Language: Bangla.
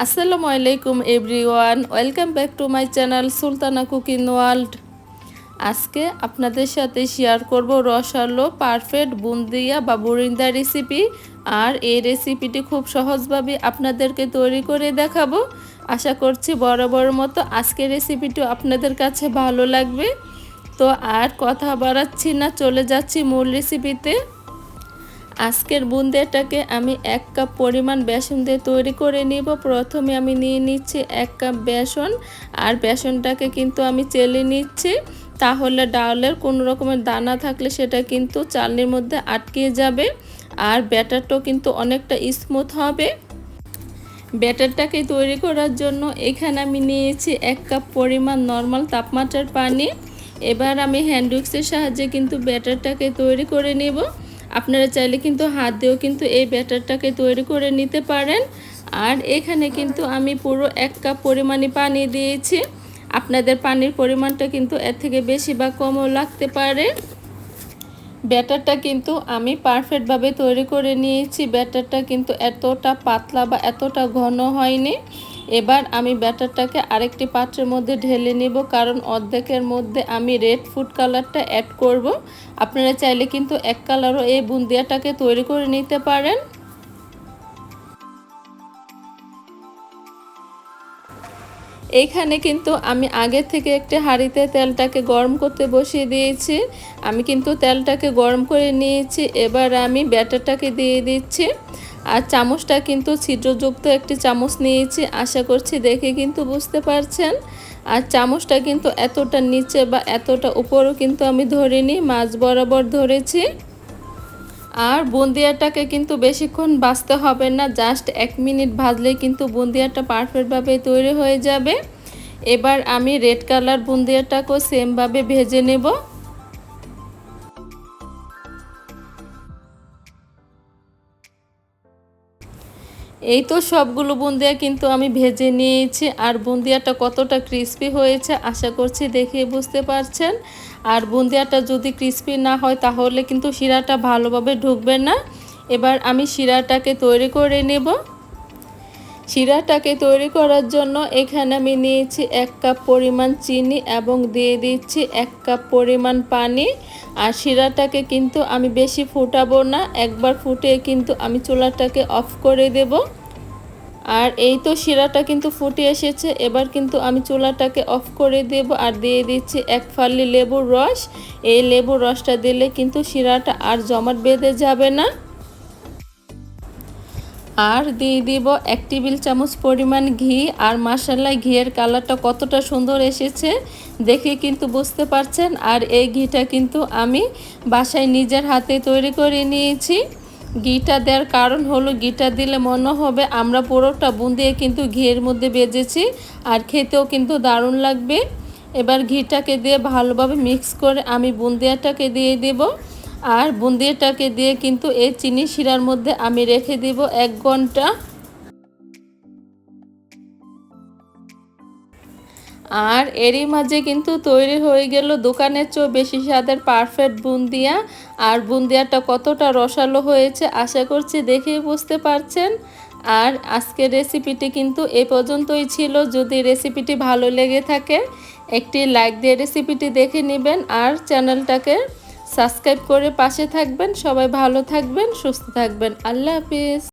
আসসালামু আলাইকুম everyone, welcome back to my channel Sultana cooking world. আজকে আপনাদের সাথে শেয়ার করব রসালো পারফেক্ট বুন্দিয়া বা বুরিন্দা রেসিপি, আর এই রেসিপিটি খুব সহজভাবে আপনাদেরকে তৈরি করে দেখাবো। আশা করছি বরাবর মতো আজকের রেসিপিটি আপনাদের কাছে ভালো লাগবে। তো আর কথা বাড়াচ্ছি না, চলে যাচ্ছি মূল রেসিপিতে। আজকের বুন্দেটাকে আমি এক কাপ পরিমাণ বেসন দিয়ে তৈরি করে নিব। প্রথমে আমি নিয়ে নিচ্ছি এক কাপ বেসন, আর বেসনটাকে কিন্তু আমি চেলে নিচ্ছি। তাহলে ডালের কোনো রকমের দানা থাকলে সেটা কিন্তু চালনির মধ্যে আটকে যাবে, আর ব্যাটারটাও কিন্তু অনেকটা স্মুথ হবে। ব্যাটারটাকে তৈরি করার জন্য এখানে আমি নিয়েছি এক কাপ পরিমাণ নর্মাল তাপমাত্রার পানি। এবার আমি হ্যান্ড উইক্সের সাহায্যে কিন্তু ব্যাটারটাকে তৈরি করে নেব। আপনারা চাইলে কিন্তু হাত দিয়েও কিন্তু এই ব্যাটারটাকে তৈরি করে নিতে পারেন। আর এখানে কিন্তু আমি পুরো এক কাপ পরিমাণে পানি দিয়েছি। আপনাদের পানির পরিমাণটা কিন্তু এর থেকে বেশি বা কমও লাগতে পারে। ব্যাটারটা কিন্তু আমি পারফেক্টভাবে তৈরি করে নিয়েছি। ব্যাটারটা কিন্তু এতটা পাতলা বা এতটা ঘন হয়নি। এবার আমি ব্যাটারটাকে আরেকটি পাত্রের মধ্যে ঢেলে নিব, কারণ অর্ধেকের মধ্যে আমি রেড ফুড কালারটা অ্যাড করব। আপনারা চাইলে কিন্তু এক কালারও এই বুন্দিয়াটাকে তৈরি করে নিতে পারেন। এইখানে কিন্তু আমি আগে থেকে একটি হাঁড়িতে তেলটাকে গরম করতে বসিয়ে দিয়েছি। আমি কিন্তু তেলটাকে গরম করে নিয়েছি। এবার আমি ব্যাটারটাকে দিয়ে দিচ্ছি। আর চামচটা কিন্তু ছিদ্রযুক্ত একটি চামচ নিয়েছি। আশা করছি দেখে কিন্তু বুঝতে পারছেন। আর চামচটা কিন্তু এতটা নিচে বা এতটা উপরও কিন্তু আমি ধরিনি। মাছ বরাবর ধরেছি। আর বুন্দিয়াটাকে কিন্তু বেশিক্ষণ বাঁচতে হবে না জাস্ট এক মিনিট ভাজলেই কিন্তু বুন্দিয়াটা পারফেক্টভাবে তৈরি হয়ে যাবে। এবার আমি রেড কালার বুন্দিয়াটাকেও সেমভাবে ভেজে নেব। এই তো সবগুলো বুন্দিয়া কিন্তু আমি ভেজে নিয়েছি। আর বুন্দিয়াটা কতটা ক্রিস্পি হয়েছে আশা করছি দেখে বুঝতে পারছেন। আর বুন্দিয়াটা যদি ক্রিস্পি না হয় তাহলে কিন্তু শিরাটা ভালোভাবে ঢুকবে না। এবার আমি শিরাটাকে তৈরি করে নেব। শিরাটাকে তৈরি করার জন্য এখানে আমি নিয়েছি এক কাপ পরিমাণ চিনি এবং দিয়ে দিচ্ছি এক কাপ পরিমাণ পানি। আর শিরাটাকে কিন্তু আমি বেশি ফুটাবো না, একবার ফুটিয়ে কিন্তু আমি চুলাটাকে অফ করে দেব। আর এই তো শিরাটা কিন্তু ফুটে এসেছে, এবার কিন্তু আমি চুলাটাকে অফ করে দেব আর দিয়ে দিচ্ছি এক ফালি লেবুর রস। এই লেবুর রসটা দিলে কিন্তু শিরাটা আর জমাট বেঁধে যাবে না। আর দিয়ে দিব এক টেবিল চামচ পরিমাণ ঘি। আর মাসাল্লায় ঘিয়ের কালারটা কতটা সুন্দর এসেছে দেখে কিন্তু বুঝতে পারছেন। আর এই ঘিটা কিন্তু আমি বাসায় নিজের হাতে তৈরি করে নিয়েছি। ঘিটা দেওয়ার কারণ হলো, ঘিটা দিলে মনে হবে আমরা পুরোটা বুন্দিয়ে কিন্তু ঘিয়ের মধ্যে বেজেছি আর খেতেও কিন্তু দারুণ লাগবে। এবার ঘিটাকে দিয়ে ভালোভাবে মিক্স করে আমি বুন্দিয়াটাকে দিয়ে দেবো। আর বুন্দিয়াটাকে দিয়ে কিন্তু এই চিনি শিরার মধ্যে আমি রেখে দিব এক ঘণ্টা। আর এরই মাঝে কিন্তু তৈরি হয়ে গেল দোকানের চেয়েও বেশি স্বাদের পারফেক্ট বুন্দিয়া। আর বুন্দিয়াটা কতটা রসালো হয়েছে আশা করছি দেখেই বুঝতে পারছেন। আর আজকের রেসিপিটি কিন্তু এ পর্যন্তই ছিল। যদি রেসিপিটি ভালো লেগে থাকে, একটি লাইক দিয়ে রেসিপিটি দেখে নেবেন। আর চ্যানেলটাকে সাবস্ক্রাইব করে পাশে থাকবেন সবাই ভালো থাকবেন সুস্থ থাকবেন। আল্লাহ হাফিজ।